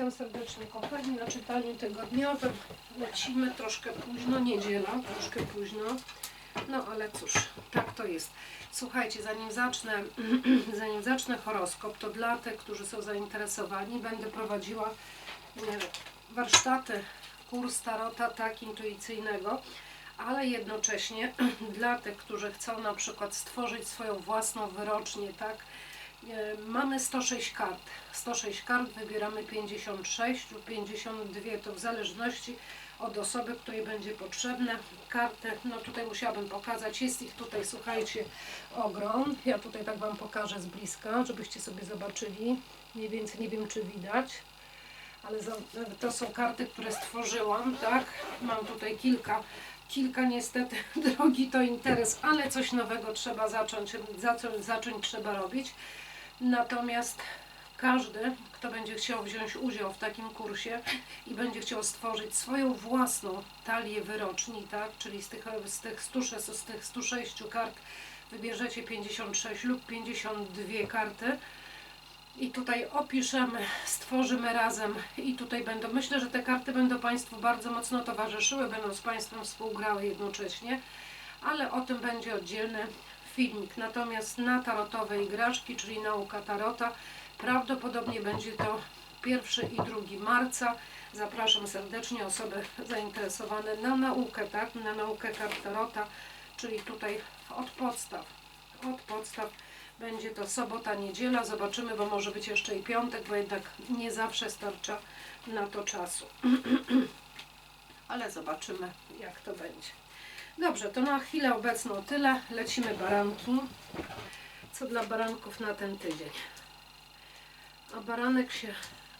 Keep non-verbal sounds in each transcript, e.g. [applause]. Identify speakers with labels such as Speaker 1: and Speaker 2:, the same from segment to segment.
Speaker 1: Witam serdecznie kochani na czytaniu tygodniowym. Lecimy troszkę późno, niedziela, troszkę późno. No ale cóż, tak to jest. Słuchajcie, zanim zacznę, [clears throat] zanim zacznę horoskop, to dla tych, którzy są zainteresowani, będę prowadziła warsztaty, kurs tarota tak intuicyjnego, ale jednocześnie [clears throat] dla tych, którzy chcą na przykład stworzyć swoją własną wyrocznię, tak, Mamy 106 kart. 106 kart, wybieramy 56 lub 52, to w zależności od osoby, której będzie potrzebne. Karty, no tutaj musiałabym pokazać, jest ich tutaj, słuchajcie, ogrom. Ja tutaj tak Wam pokażę z bliska, żebyście sobie zobaczyli. Mniej więcej nie wiem, czy widać. Ale to są karty, które stworzyłam, tak? Mam tutaj kilka, kilka niestety, [laughs] drogi to interes, ale coś nowego trzeba zacząć, zacząć, zacząć trzeba robić. Natomiast każdy, kto będzie chciał wziąć udział w takim kursie i będzie chciał stworzyć swoją własną talię wyroczni, tak? czyli z tych, z tych, 106, z tych 106 kart wybierzecie 56 lub 52 karty i tutaj opiszemy, stworzymy razem i tutaj będą, myślę, że te karty będą Państwu bardzo mocno towarzyszyły, będą z Państwem współgrały jednocześnie, ale o tym będzie oddzielny filmik. Natomiast na tarotowe igraszki, czyli nauka tarota, prawdopodobnie będzie to 1 i 2 marca. Zapraszam serdecznie osoby [laughs] zainteresowane na naukę, tak, na naukę kart tarota, czyli tutaj od podstaw. Od podstaw będzie to sobota, niedziela. Zobaczymy, bo może być jeszcze i piątek, bo jednak nie zawsze starcza na to czasu. [clears throat] Ale zobaczymy, jak to będzie. Dobrze, to na chwilę obecną tyle. Lecimy baranki. Co dla baranków na ten tydzień? A baranek się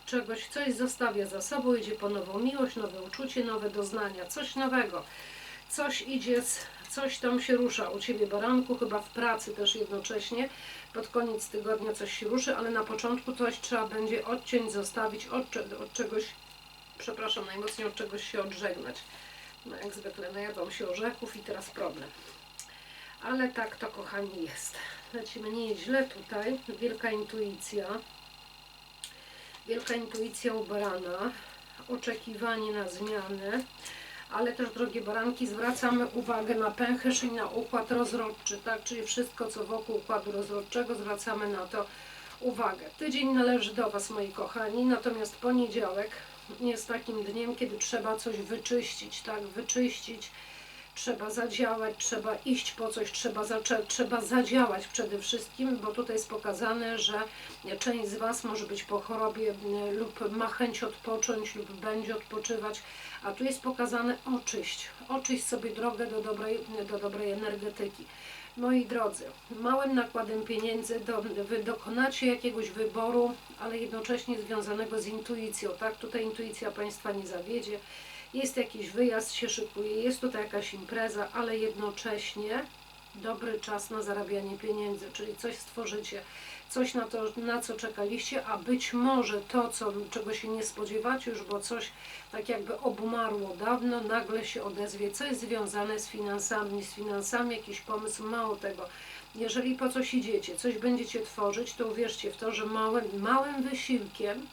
Speaker 1: czegoś, coś zostawia za sobą, idzie po nową miłość, nowe uczucie, nowe doznania, coś nowego. Coś idzie, coś tam się rusza u Ciebie baranku, chyba w pracy też jednocześnie. Pod koniec tygodnia coś się ruszy, ale na początku coś trzeba będzie odciąć, zostawić, od, od czegoś, przepraszam, najmocniej od czegoś się odżegnać. No jak zwykle najadłam się orzechów i teraz problem. Ale tak to kochani jest. Lecimy nieźle tutaj. Wielka intuicja. Wielka intuicja u barana. Oczekiwanie na zmiany. Ale też, drogie baranki, zwracamy uwagę na pęcherz i na układ rozrodczy, tak? Czyli wszystko, co wokół układu rozrodczego, zwracamy na to uwagę. Tydzień należy do Was, moi kochani, natomiast poniedziałek jest takim dniem, kiedy trzeba coś wyczyścić, tak? Wyczyścić, trzeba zadziałać, trzeba iść po coś, trzeba, zaczę- trzeba zadziałać przede wszystkim, bo tutaj jest pokazane, że część z Was może być po chorobie lub ma chęć odpocząć lub będzie odpoczywać, a tu jest pokazane oczyść, oczyść sobie drogę do dobrej, do dobrej energetyki. Moi drodzy, małym nakładem pieniędzy do, wy dokonacie jakiegoś wyboru, ale jednocześnie związanego z intuicją, tak? Tutaj intuicja Państwa nie zawiedzie. Jest jakiś wyjazd, się szykuje, jest tutaj jakaś impreza, ale jednocześnie dobry czas na zarabianie pieniędzy, czyli coś stworzycie, coś na to, na co czekaliście, a być może to, co, czego się nie spodziewacie już, bo coś tak jakby obumarło dawno, nagle się odezwie, coś związane z finansami, z finansami jakiś pomysł, mało tego. Jeżeli po coś idziecie, coś będziecie tworzyć, to uwierzcie w to, że małym, małym wysiłkiem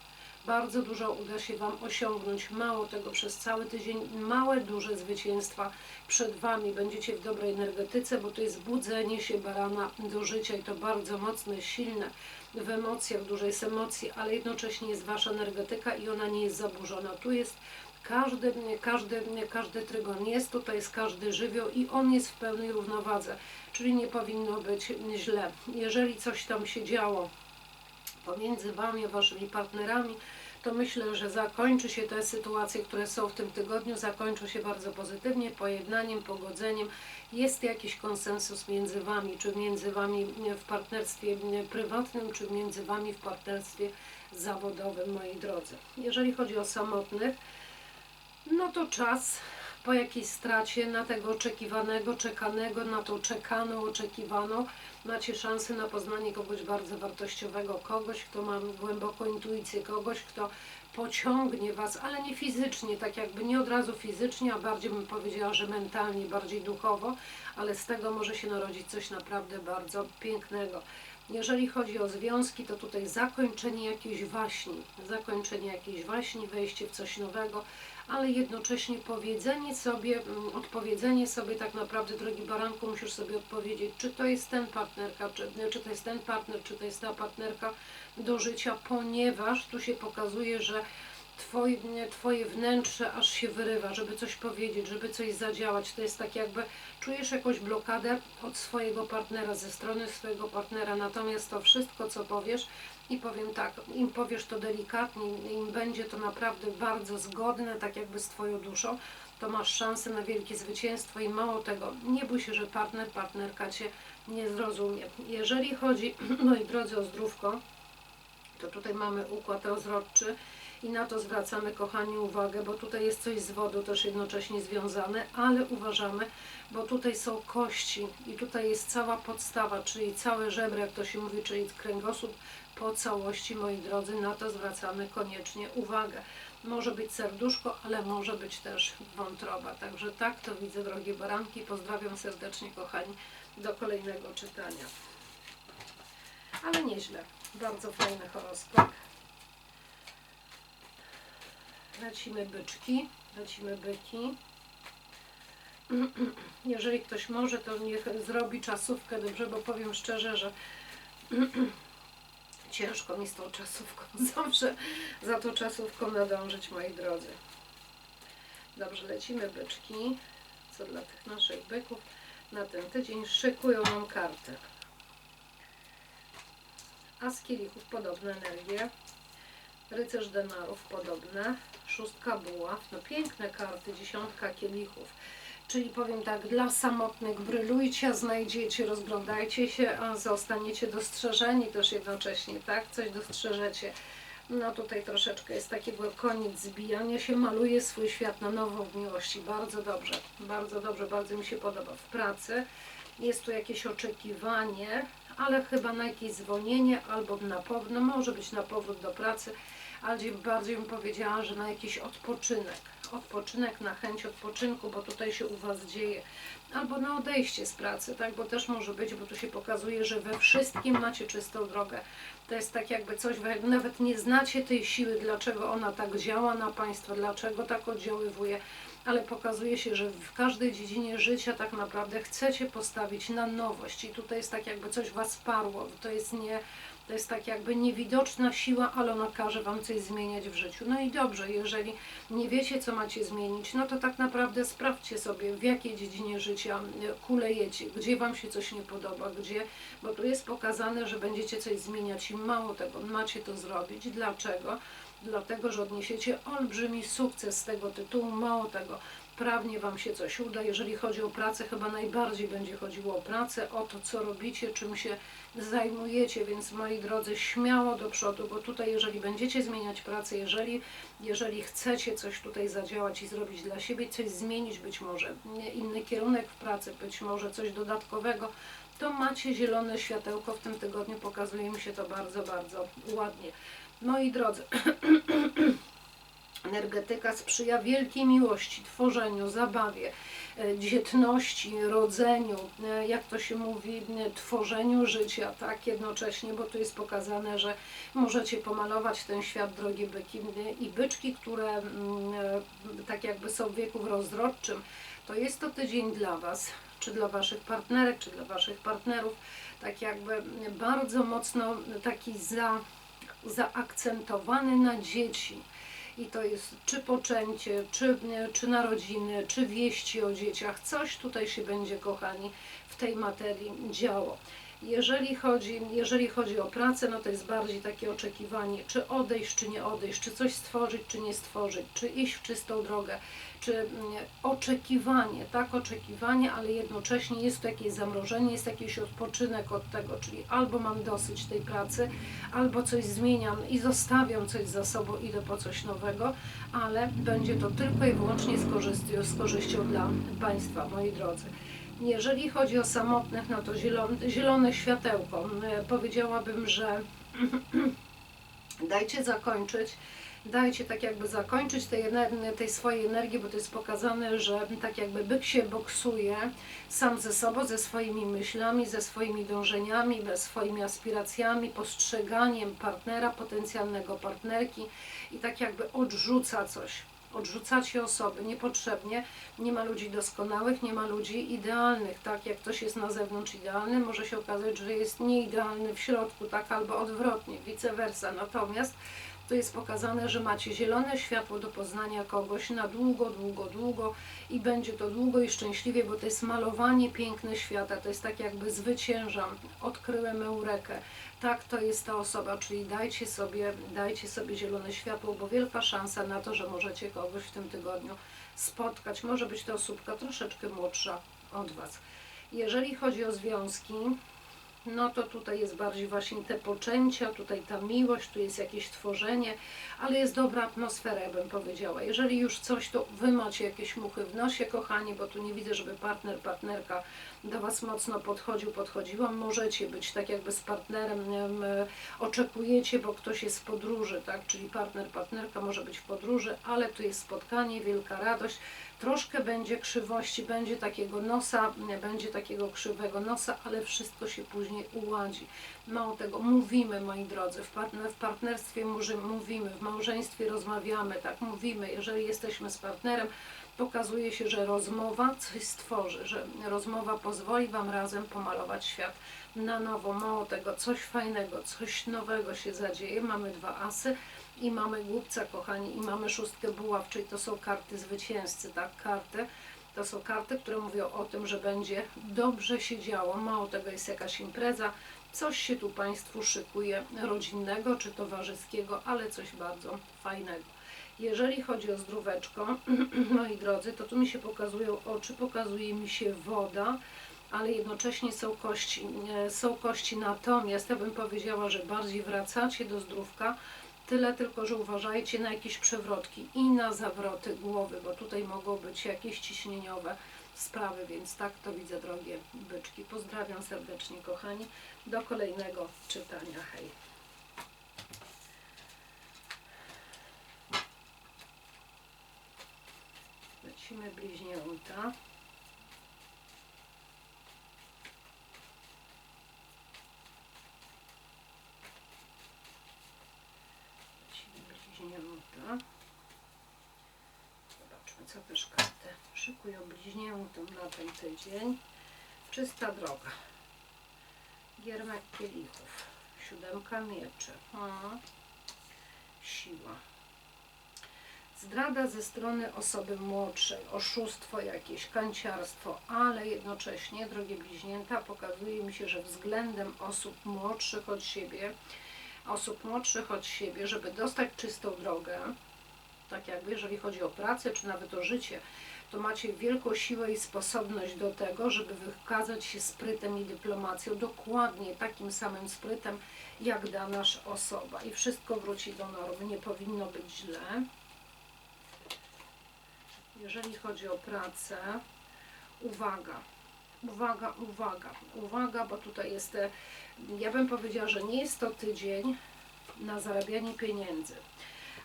Speaker 1: bardzo dużo uda się Wam osiągnąć. Mało tego, przez cały tydzień małe, duże zwycięstwa przed Wami. Będziecie w dobrej energetyce, bo to jest budzenie się barana do życia i to bardzo mocne, silne w emocjach, dużo jest emocji, ale jednocześnie jest Wasza energetyka i ona nie jest zaburzona. Tu jest każdy, każdy, każdy trygon jest, tutaj jest każdy żywioł i on jest w pełnej równowadze, czyli nie powinno być źle. Jeżeli coś tam się działo, pomiędzy Wami a Waszymi partnerami, to myślę, że zakończy się te sytuacje, które są w tym tygodniu, zakończą się bardzo pozytywnie, pojednaniem, pogodzeniem. Jest jakiś konsensus między Wami, czy między Wami w partnerstwie prywatnym, czy między Wami w partnerstwie zawodowym, moi drodzy. Jeżeli chodzi o samotnych, no to czas po jakiejś stracie na tego oczekiwanego, czekanego, na tą czekaną, oczekiwaną, macie szansę na poznanie kogoś bardzo wartościowego, kogoś, kto ma głęboką intuicję, kogoś, kto pociągnie Was, ale nie fizycznie, tak jakby nie od razu fizycznie, a bardziej bym powiedziała, że mentalnie, bardziej duchowo, ale z tego może się narodzić coś naprawdę bardzo pięknego. Jeżeli chodzi o związki, to tutaj zakończenie jakiejś waśni, zakończenie jakiejś waśni, wejście w coś nowego, ale jednocześnie powiedzenie sobie, mm, odpowiedzenie sobie tak naprawdę, drogi baranku, musisz sobie odpowiedzieć, czy to jest ten partnerka, czy, czy to jest ten partner, czy to jest ta partnerka do życia, ponieważ tu się pokazuje, że twoje, twoje wnętrze aż się wyrywa, żeby coś powiedzieć, żeby coś zadziałać. To jest tak jakby czujesz jakąś blokadę od swojego partnera, ze strony swojego partnera, natomiast to wszystko, co powiesz, i powiem tak, im powiesz to delikatnie, im będzie to naprawdę bardzo zgodne, tak jakby z Twoją duszą, to masz szansę na wielkie zwycięstwo i mało tego, nie bój się, że partner, partnerka Cię nie zrozumie. Jeżeli chodzi, [clears throat] moi drodzy, o zdrówko, to tutaj mamy układ rozrodczy i na to zwracamy, kochani, uwagę, bo tutaj jest coś z wodą też jednocześnie związane, ale uważamy, bo tutaj są kości i tutaj jest cała podstawa, czyli całe żebro, jak to się mówi, czyli kręgosłup po całości, moi drodzy, na to zwracamy koniecznie uwagę. Może być serduszko, ale może być też wątroba. Także tak to widzę, drogie baranki. Pozdrawiam serdecznie, kochani, do kolejnego czytania. Ale nieźle. Bardzo fajny horoskop. Lecimy byczki, lecimy byki. [clears throat] Jeżeli ktoś może, to niech zrobi czasówkę, dobrze, bo powiem szczerze, że [clears throat] ciężko mi z tą czasówką [laughs] zawsze za tą czasówką nadążyć, moi drodzy. Dobrze, lecimy byczki. Co dla tych naszych byków na ten tydzień szykują nam karty. A z kielichów podobne energie. Rycerz denarów podobne. Szóstka buław. No piękne karty. Dziesiątka kielichów. Czyli powiem tak, dla samotnych brylujcie, znajdziecie, rozglądajcie się, a zostaniecie dostrzeżeni też jednocześnie, tak? Coś dostrzeżecie. No tutaj troszeczkę jest takiego koniec zbijania się, maluje swój świat na nowo w miłości. Bardzo dobrze, bardzo dobrze, bardzo mi się podoba. W pracy jest tu jakieś oczekiwanie, ale chyba na jakieś zwolnienie albo na powrót, no może być na powrót do pracy, ale bardziej bym powiedziała, że na jakiś odpoczynek. Odpoczynek, na chęć odpoczynku, bo tutaj się u Was dzieje. Albo na odejście z pracy, tak? Bo też może być, bo tu się pokazuje, że we wszystkim macie czystą drogę. To jest tak jakby coś, nawet nie znacie tej siły, dlaczego ona tak działa na Państwa, dlaczego tak oddziaływuje, ale pokazuje się, że w każdej dziedzinie życia tak naprawdę chcecie postawić na nowość i tutaj jest tak jakby coś Was parło. To jest nie to jest tak jakby niewidoczna siła, ale ona każe Wam coś zmieniać w życiu. No i dobrze, jeżeli nie wiecie, co macie zmienić, no to tak naprawdę sprawdźcie sobie, w jakiej dziedzinie życia kulejecie, gdzie Wam się coś nie podoba, gdzie, bo tu jest pokazane, że będziecie coś zmieniać i mało tego, macie to zrobić. Dlaczego? Dlatego, że odniesiecie olbrzymi sukces z tego tytułu, mało tego, prawnie Wam się coś uda. Jeżeli chodzi o pracę, chyba najbardziej będzie chodziło o pracę, o to, co robicie, czym się zajmujecie, więc moi drodzy, śmiało do przodu, bo tutaj jeżeli będziecie zmieniać pracę, jeżeli, jeżeli chcecie coś tutaj zadziałać i zrobić dla siebie, coś zmienić być może, inny kierunek w pracy, być może coś dodatkowego, to macie zielone światełko w tym tygodniu, pokazuje mi się to bardzo, bardzo ładnie. Moi drodzy, [clears throat] energetyka sprzyja wielkiej miłości, tworzeniu, zabawie, E, dzietności, rodzeniu, e, jak to się mówi, e, tworzeniu życia, tak, jednocześnie, bo tu jest pokazane, że możecie pomalować ten świat, drogie byki i byczki, które mm, tak jakby są w wieku rozrodczym, to jest to tydzień dla Was, czy dla Waszych partnerek, czy dla Waszych partnerów, tak jakby bardzo mocno taki za, zaakcentowany na dzieci, i to jest czy poczęcie, czy, czy narodziny, czy wieści o dzieciach. Coś tutaj się będzie, kochani, w tej materii działo. Jeżeli chodzi, jeżeli chodzi o pracę, no to jest bardziej takie oczekiwanie, czy odejść, czy nie odejść, czy coś stworzyć, czy nie stworzyć, czy iść w czystą drogę, czy mm, oczekiwanie, tak, oczekiwanie, ale jednocześnie jest to jakieś zamrożenie, jest jakiś odpoczynek od tego, czyli albo mam dosyć tej pracy, albo coś zmieniam i zostawiam coś za sobą, idę po coś nowego, ale będzie to tylko i wyłącznie z korzyścią, z korzyścią dla Państwa, moi drodzy. Jeżeli chodzi o samotnych, no to zielone, zielone światełko. E, powiedziałabym, że [clears throat] dajcie zakończyć dajcie tak jakby zakończyć tej, tej swojej energii, bo to jest pokazane, że tak jakby byk się boksuje sam ze sobą, ze swoimi myślami, ze swoimi dążeniami, ze swoimi aspiracjami, postrzeganiem partnera, potencjalnego partnerki i tak jakby odrzuca coś. Odrzucacie osoby niepotrzebnie. Nie ma ludzi doskonałych, nie ma ludzi idealnych. Tak jak ktoś jest na zewnątrz idealny, może się okazać, że jest nieidealny w środku, tak albo odwrotnie, vice versa. Natomiast tu jest pokazane, że macie zielone światło do poznania kogoś na długo, długo, długo i będzie to długo i szczęśliwie, bo to jest malowanie piękne świata, to jest tak jakby zwyciężam, odkryłem eurekę. Tak, to jest ta osoba, czyli dajcie sobie, dajcie sobie zielone światło, bo wielka szansa na to, że możecie kogoś w tym tygodniu spotkać. Może być to osóbka troszeczkę młodsza od Was. Jeżeli chodzi o związki, no to tutaj jest bardziej właśnie te poczęcia, tutaj ta miłość, tu jest jakieś tworzenie, ale jest dobra atmosfera, ja bym powiedziała. Jeżeli już coś, to Wy macie jakieś muchy w nosie, kochani, bo tu nie widzę, żeby partner, partnerka do Was mocno podchodził, podchodziła. Możecie być tak jakby z partnerem, em, e, oczekujecie, bo ktoś jest w podróży, tak, czyli partner, partnerka może być w podróży, ale tu jest spotkanie, wielka radość, troszkę będzie krzywości, będzie takiego nosa, będzie takiego krzywego nosa, ale wszystko się później uładzi. Mało tego, mówimy, moi drodzy, w, w partnerstwie mówimy, w małżeństwie rozmawiamy, tak, mówimy, jeżeli jesteśmy z partnerem, pokazuje się, że rozmowa coś stworzy, że rozmowa pozwoli Wam razem pomalować świat na nowo. Mało tego, coś fajnego, coś nowego się zadzieje. Mamy dwa asy i mamy głupca, kochani, i mamy szóstkę buław, czyli to są karty zwycięzcy, tak, karty. To są karty, które mówią o tym, że będzie dobrze się działo. Mało tego, jest jakaś impreza, coś się tu Państwu szykuje rodzinnego czy towarzyskiego, ale coś bardzo fajnego. Jeżeli chodzi o zdróweczko, [clears throat] moi drodzy, to tu mi się pokazują oczy, pokazuje mi się woda, ale jednocześnie są kości. e, Są kości, natomiast ja bym powiedziała, że bardziej wracacie do zdrówka, tyle tylko, że uważajcie na jakieś przewrotki i na zawroty głowy, bo tutaj mogą być jakieś ciśnieniowe sprawy, więc tak to widzę, drogie byczki. Pozdrawiam serdecznie, kochani. Do kolejnego czytania. Hej. Lecimy bliźnięta. Bliźnięta. Zobaczmy, co też karty szykują bliźniętom na ten tydzień. Czysta droga. Giermek kielichów. Siódemka mieczy. A. Siła. Zdrada ze strony osoby młodszej, oszustwo jakieś, kanciarstwo, ale jednocześnie, drogie bliźnięta, pokazuje mi się, że względem osób młodszych od siebie, osób młodszych od siebie, żeby dostać czystą drogę, tak jakby jeżeli chodzi o pracę, czy nawet o życie, to macie wielką siłę i sposobność do tego, żeby wykazać się sprytem i dyplomacją, dokładnie takim samym sprytem, jak dana osoba. I wszystko wróci do normy, nie powinno być źle. Jeżeli chodzi o pracę, uwaga, uwaga, uwaga, uwaga, bo tutaj jest, e, ja bym powiedziała, że nie jest to tydzień na zarabianie pieniędzy.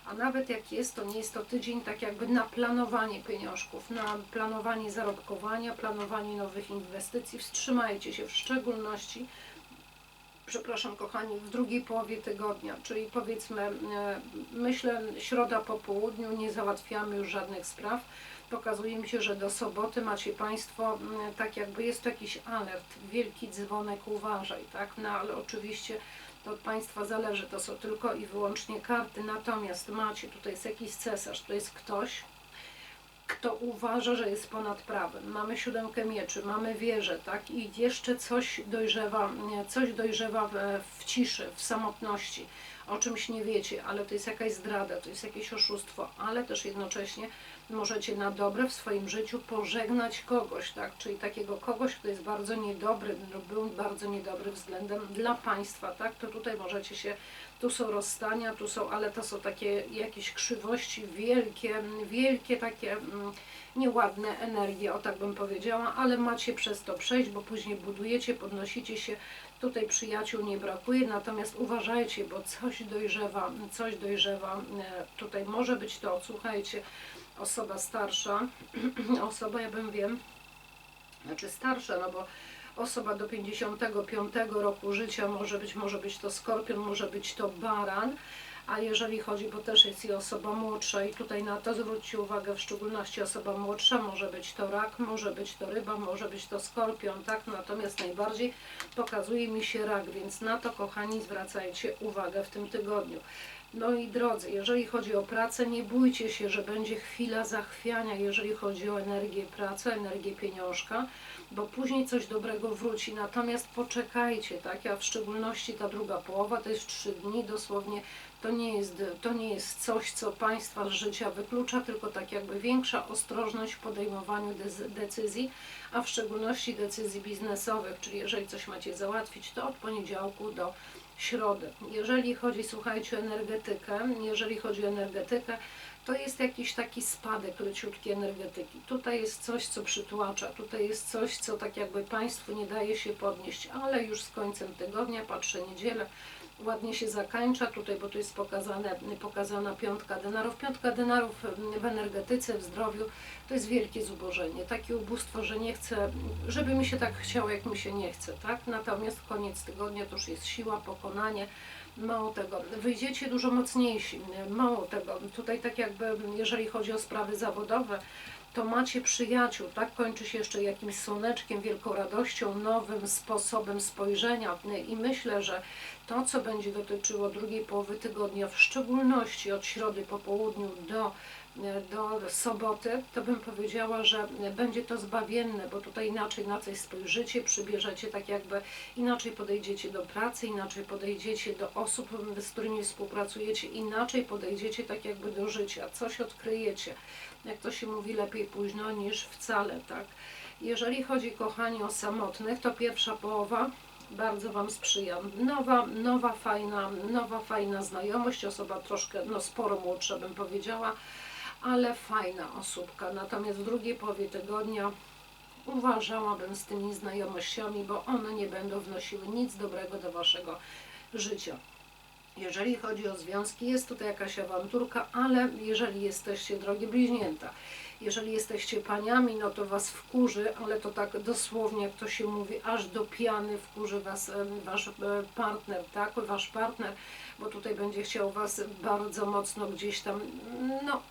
Speaker 1: A nawet jak jest, to nie jest to tydzień tak jakby na planowanie pieniążków, na planowanie zarobkowania, planowanie nowych inwestycji. Wstrzymajcie się w szczególności, przepraszam kochani, w drugiej połowie tygodnia, czyli powiedzmy, e, myślę środa po południu, nie załatwiamy już żadnych spraw. Pokazuje mi się, że do soboty macie Państwo, tak jakby jest to jakiś alert, wielki dzwonek, uważaj, tak? No ale oczywiście to od Państwa zależy, to są tylko i wyłącznie karty, natomiast macie, tutaj jest jakiś cesarz, to jest ktoś, kto uważa, że jest ponad prawem. Mamy siódemkę mieczy, mamy wieżę, tak? I jeszcze coś dojrzewa, coś dojrzewa w, w ciszy, w samotności. O czymś nie wiecie, ale to jest jakaś zdrada, to jest jakieś oszustwo, ale też jednocześnie możecie na dobre w swoim życiu pożegnać kogoś, tak? Czyli takiego kogoś, kto jest bardzo niedobry, lub był bardzo niedobry względem dla Państwa, tak? To tutaj możecie się, tu są rozstania, tu są, ale to są takie jakieś krzywości wielkie, wielkie takie mm, nieładne energie, o tak bym powiedziała, ale macie przez to przejść, bo później budujecie, podnosicie się, Tutaj przyjaciół nie brakuje, natomiast uważajcie, bo coś dojrzewa, coś dojrzewa. E, Tutaj może być to, słuchajcie, osoba starsza, [clears throat] osoba, ja bym wiem, znaczy starsza, no bo osoba do 55 roku życia może być, może być to skorpion, może być to baran, a jeżeli chodzi, bo też jest i osoba młodsza i tutaj na to zwróćcie uwagę, w szczególności osoba młodsza, może być to rak, może być to ryba, może być to skorpion, tak, natomiast najbardziej pokazuje mi się rak, więc na to kochani zwracajcie uwagę w tym tygodniu. No i drodzy, jeżeli chodzi o pracę, nie bójcie się, że będzie chwila zachwiania, jeżeli chodzi o energię pracy, energię pieniążka, bo później coś dobrego wróci. Natomiast poczekajcie, tak? A w szczególności ta druga połowa to jest trzy dni, dosłownie to nie jest, to nie jest coś, co Państwa z życia wyklucza, tylko tak jakby większa ostrożność w podejmowaniu decyzji, a w szczególności decyzji biznesowych, czyli jeżeli coś macie załatwić, to od poniedziałku do środy. Jeżeli chodzi, słuchajcie, o energetykę, jeżeli chodzi o energetykę, to jest jakiś taki spadek leciutki energetyki. Tutaj jest coś, co przytłacza, tutaj jest coś, co tak jakby Państwu nie daje się podnieść, ale już z końcem tygodnia, patrzę niedzielę, ładnie się zakańcza tutaj, bo tu jest pokazane, pokazana piątka denarów. Piątka denarów w energetyce, w zdrowiu to jest wielkie zubożenie, takie ubóstwo, że nie chcę, żeby mi się tak chciało, jak mi się nie chce, tak? Natomiast koniec tygodnia to już jest siła, pokonanie, mało tego, wyjdziecie dużo mocniejsi, mało tego, tutaj tak jakby, jeżeli chodzi o sprawy zawodowe, to macie przyjaciół, tak? Kończy się jeszcze jakimś słoneczkiem, wielką radością, nowym sposobem spojrzenia i myślę, że to, co będzie dotyczyło drugiej połowy tygodnia, w szczególności od środy po południu do, do soboty, to bym powiedziała, że będzie to zbawienne, bo tutaj inaczej na coś spojrzycie, przybierzecie tak jakby, inaczej podejdziecie do pracy, inaczej podejdziecie do osób, z którymi współpracujecie, inaczej podejdziecie tak jakby do życia, coś odkryjecie. Jak to się mówi, lepiej późno niż wcale, tak? Jeżeli chodzi, kochani, o samotnych, to pierwsza połowa bardzo Wam sprzyja. Nowa, nowa, fajna, nowa, fajna znajomość, osoba troszkę, no sporo młodsza bym powiedziała, ale fajna osóbka. Natomiast w drugiej połowie tygodnia uważałabym z tymi znajomościami, bo one nie będą wnosiły nic dobrego do Waszego życia. Jeżeli chodzi o związki, jest tutaj jakaś awanturka, ale jeżeli jesteście, drogie bliźnięta, jeżeli jesteście paniami, no to was wkurzy, ale to tak dosłownie, jak to się mówi, aż do piany wkurzy was wasz e, partner, tak? Wasz partner, bo tutaj będzie chciał was bardzo mocno gdzieś tam, no,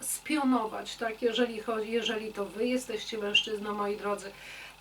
Speaker 1: spionować, tak? Jeżeli chodzi, jeżeli to wy jesteście mężczyzną, moi drodzy,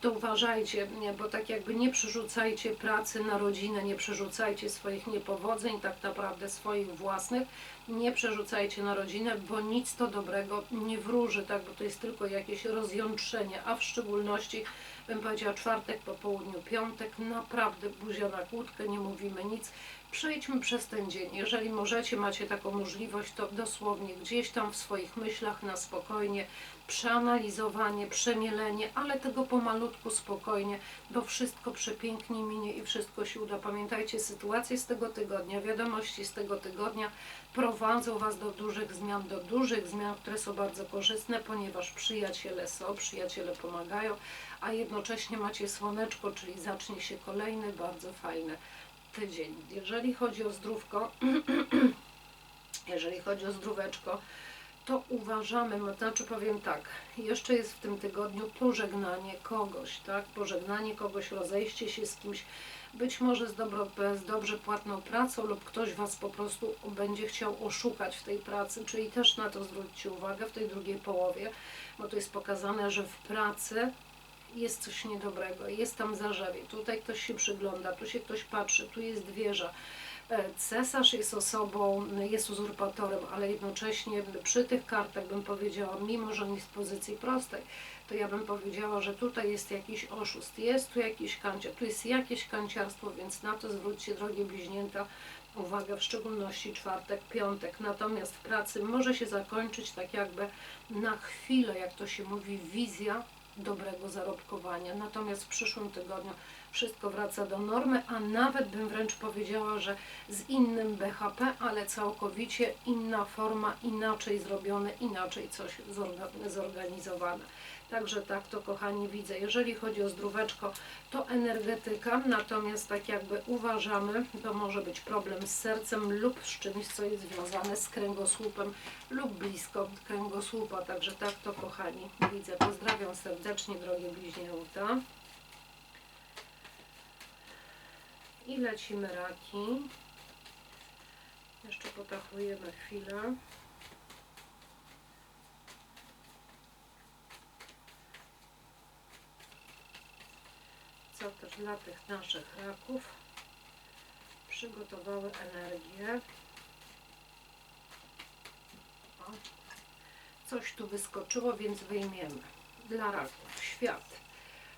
Speaker 1: to uważajcie, bo tak jakby nie przerzucajcie pracy na rodzinę, nie przerzucajcie swoich niepowodzeń, tak naprawdę swoich własnych, nie przerzucajcie na rodzinę, bo nic to dobrego nie wróży, tak, bo to jest tylko jakieś rozjątrzenie, a w szczególności bym powiedziała czwartek po południu, piątek, naprawdę buzia na kłódkę, nie mówimy nic, przejdźmy przez ten dzień, jeżeli możecie, macie taką możliwość, to dosłownie gdzieś tam w swoich myślach na spokojnie, przeanalizowanie, przemielenie, ale tego pomalutku, spokojnie, bo wszystko przepięknie minie i wszystko się uda. Pamiętajcie, sytuacje z tego tygodnia, wiadomości z tego tygodnia prowadzą Was do dużych zmian, do dużych zmian, które są bardzo korzystne, ponieważ przyjaciele są, przyjaciele pomagają, a jednocześnie macie słoneczko, czyli zacznie się kolejny bardzo fajny tydzień. Jeżeli chodzi o zdrówko, [clears throat] jeżeli chodzi o zdróweczko, to uważamy, no, znaczy powiem tak, jeszcze jest w tym tygodniu pożegnanie kogoś, tak? Pożegnanie kogoś, rozejście się z kimś, być może z, dobro, z dobrze płatną pracą lub ktoś Was po prostu będzie chciał oszukać w tej pracy, czyli też na to zwróćcie uwagę w tej drugiej połowie, bo to jest pokazane, że w pracy jest coś niedobrego, jest tam zarzewie, tutaj ktoś się przygląda, tu się ktoś patrzy, tu jest wieża. E, Cesarz jest osobą, jest uzurpatorem, ale jednocześnie przy tych kartach bym powiedziała, mimo że on jest w pozycji prostej, to ja bym powiedziała, że tutaj jest jakiś oszust, jest tu jakiś kanciar, tu jest jakieś kanciarstwo, więc na to zwróćcie, drogie bliźnięta, uwagę, w szczególności czwartek, piątek. Natomiast w pracy może się zakończyć tak jakby na chwilę, jak to się mówi, wizja dobrego zarobkowania. Natomiast w przyszłym tygodniu wszystko wraca do normy, a nawet bym wręcz powiedziała, że z innym BHP, ale całkowicie inna forma, inaczej zrobione, inaczej coś zorga- zorganizowane. Także tak to kochani widzę. Jeżeli chodzi o zdróweczko, to energetyka, natomiast tak jakby uważamy, to może być problem z sercem lub z czymś, co jest związane z kręgosłupem lub blisko kręgosłupa. Także tak to kochani widzę. Pozdrawiam serdecznie drogie bliźnięta. I lecimy raki. Jeszcze potachujemy chwilę. Co też dla tych naszych raków przygotowały energię. O. Coś tu wyskoczyło, więc wyjmiemy. Dla raków świat.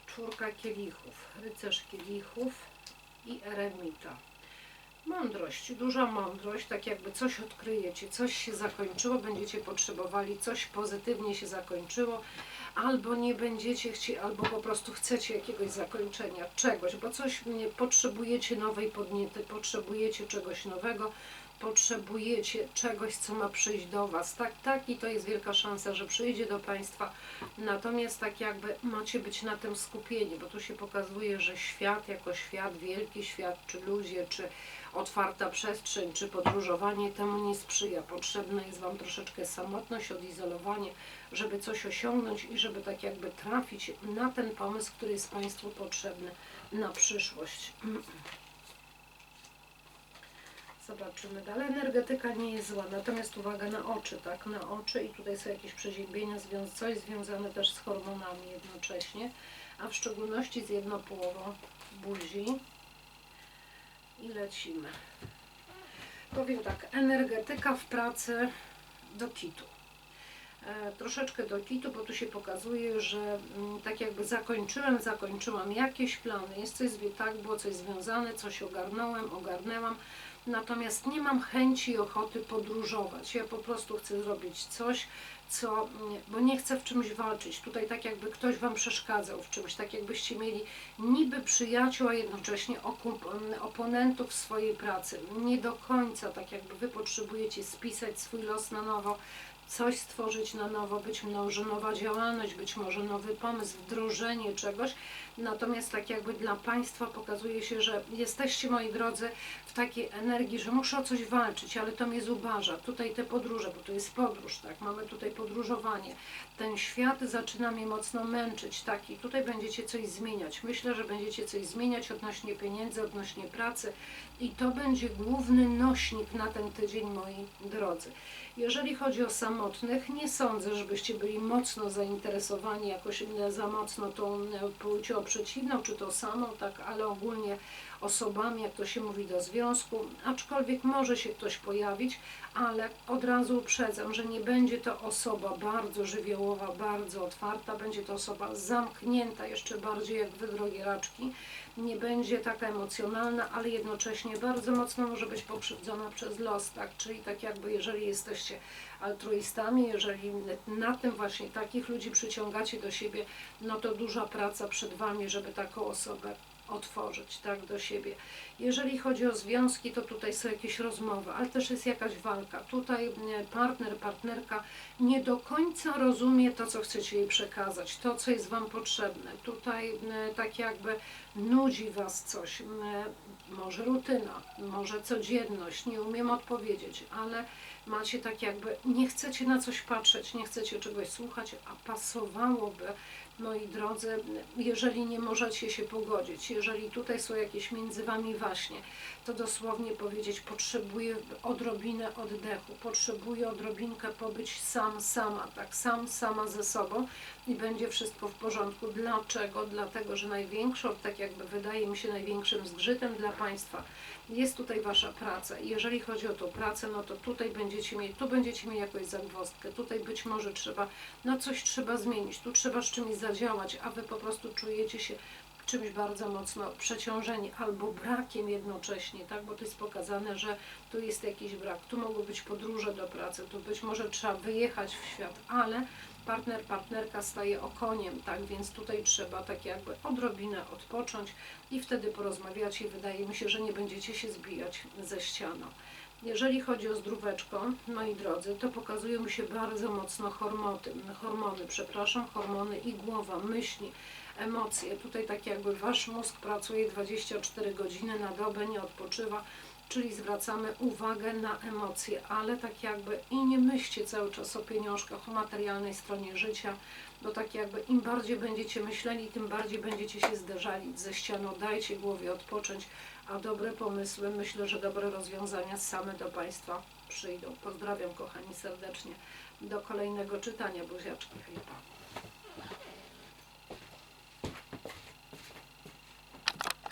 Speaker 1: Czwórka kielichów, rycerz kielichów i eremita. Mądrość, duża mądrość, tak jakby coś odkryjecie, coś się zakończyło, będziecie potrzebowali, coś pozytywnie się zakończyło, albo nie będziecie chcieli, albo po prostu chcecie jakiegoś zakończenia, czegoś, bo coś nie potrzebujecie nowej podniety, potrzebujecie czegoś nowego, potrzebujecie czegoś, co ma przyjść do Was. Tak, tak, i to jest wielka szansa, że przyjdzie do Państwa. Natomiast tak jakby macie być na tym skupieni, bo tu się pokazuje, że świat jako świat, wielki świat, czy ludzie, czy otwarta przestrzeń, czy podróżowanie temu nie sprzyja. Potrzebna jest Wam troszeczkę samotność, odizolowanie, żeby coś osiągnąć i żeby tak jakby trafić na ten pomysł, który jest Państwu potrzebny na przyszłość. Zobaczymy dalej. Energetyka nie jest zła, natomiast uwaga na oczy, tak? Na oczy i tutaj są jakieś przeziębienia, coś związane też z hormonami jednocześnie, a w szczególności z jednopołową buzi. I lecimy. Powiem tak, energetyka w pracy do kitu. E, troszeczkę do kitu, bo tu się pokazuje, że mm, tak jakby zakończyłem, zakończyłam jakieś plany, jest coś, tak, było coś związane, coś ogarnąłem, ogarnęłam, natomiast nie mam chęci i ochoty podróżować. Ja po prostu chcę zrobić coś, co, bo nie chcę w czymś walczyć. Tutaj tak jakby ktoś Wam przeszkadzał w czymś, tak jakbyście mieli niby przyjaciół, a jednocześnie okup- oponentów swojej pracy. Nie do końca, tak jakby Wy potrzebujecie spisać swój los na nowo, coś stworzyć na nowo, być może nowa działalność, być może nowy pomysł, wdrożenie czegoś. Natomiast tak jakby dla Państwa pokazuje się, że jesteście, moi drodzy, w takiej energii, że muszę o coś walczyć, ale to mnie zubaża. Tutaj te podróże, bo to jest podróż, tak, mamy tutaj podróżowanie. Ten świat zaczyna mnie mocno męczyć, tak, i tutaj będziecie coś zmieniać. Myślę, że będziecie coś zmieniać odnośnie pieniędzy, odnośnie pracy i to będzie główny nośnik na ten tydzień, moi drodzy. Jeżeli chodzi o samotnych, nie sądzę, żebyście byli mocno zainteresowani jakoś za mocno tą płcią przeciwną, czy tą samą, tak, ale ogólnie osobami, jak to się mówi, do związku, aczkolwiek może się ktoś pojawić, ale od razu uprzedzam, że nie będzie to osoba bardzo żywiołowa, bardzo otwarta, będzie to osoba zamknięta jeszcze bardziej jak wy, drogie raczki, nie będzie taka emocjonalna, ale jednocześnie bardzo mocno może być pokrzywdzona przez los, tak? Czyli tak jakby jeżeli jesteście altruistami, jeżeli na tym właśnie takich ludzi przyciągacie do siebie, no to duża praca przed Wami, żeby taką osobę otworzyć, tak, do siebie. Jeżeli chodzi o związki, to tutaj są jakieś rozmowy, ale też jest jakaś walka. Tutaj e, partner, partnerka nie do końca rozumie to, co chcecie jej przekazać, to, co jest Wam potrzebne. Tutaj e, tak jakby nudzi Was coś, e, może rutyna, może codzienność, nie umiem odpowiedzieć, ale macie tak jakby, nie chcecie na coś patrzeć, nie chcecie czegoś słuchać, a pasowałoby, moi drodzy, jeżeli nie możecie się pogodzić, jeżeli tutaj są jakieś między Wami waśnie, to dosłownie powiedzieć, potrzebuję odrobinę oddechu, potrzebuję odrobinkę pobyć sam, sama, tak, sam, sama ze sobą i będzie wszystko w porządku. Dlaczego? Dlatego, że największą, tak jakby wydaje mi się, największym zgrzytem dla Państwa jest tutaj Wasza praca. I jeżeli chodzi o tą pracę, no to tutaj będziecie mieli, tu będziecie mieli jakąś zagwozdkę, tutaj być może trzeba, no coś trzeba zmienić, tu trzeba z czymś zadziałać, a Wy po prostu czujecie się czymś bardzo mocno przeciążeni albo brakiem jednocześnie, tak? Bo to jest pokazane, że tu jest jakiś brak, tu mogą być podróże do pracy, tu być może trzeba wyjechać w świat, ale partner, partnerka staje okoniem, tak? Więc tutaj trzeba tak jakby odrobinę odpocząć i wtedy porozmawiać i wydaje mi się, że nie będziecie się zbijać ze ścianą. Jeżeli chodzi o zdróweczko, moi drodzy, to pokazują się bardzo mocno hormony, hormony, przepraszam, hormony i głowa, myśli, emocje. Tutaj tak jakby wasz mózg pracuje 24 godziny na dobę, nie odpoczywa, czyli zwracamy uwagę na emocje, ale tak jakby i nie myślcie cały czas o pieniążkach, o materialnej stronie życia, bo tak jakby im bardziej będziecie myśleli, tym bardziej będziecie się zderzali ze ścianą. Dajcie głowie odpocząć, a dobre pomysły, myślę, że dobre rozwiązania same do Państwa przyjdą. Pozdrawiam kochani serdecznie. Do kolejnego czytania, buziaczki, hejpa.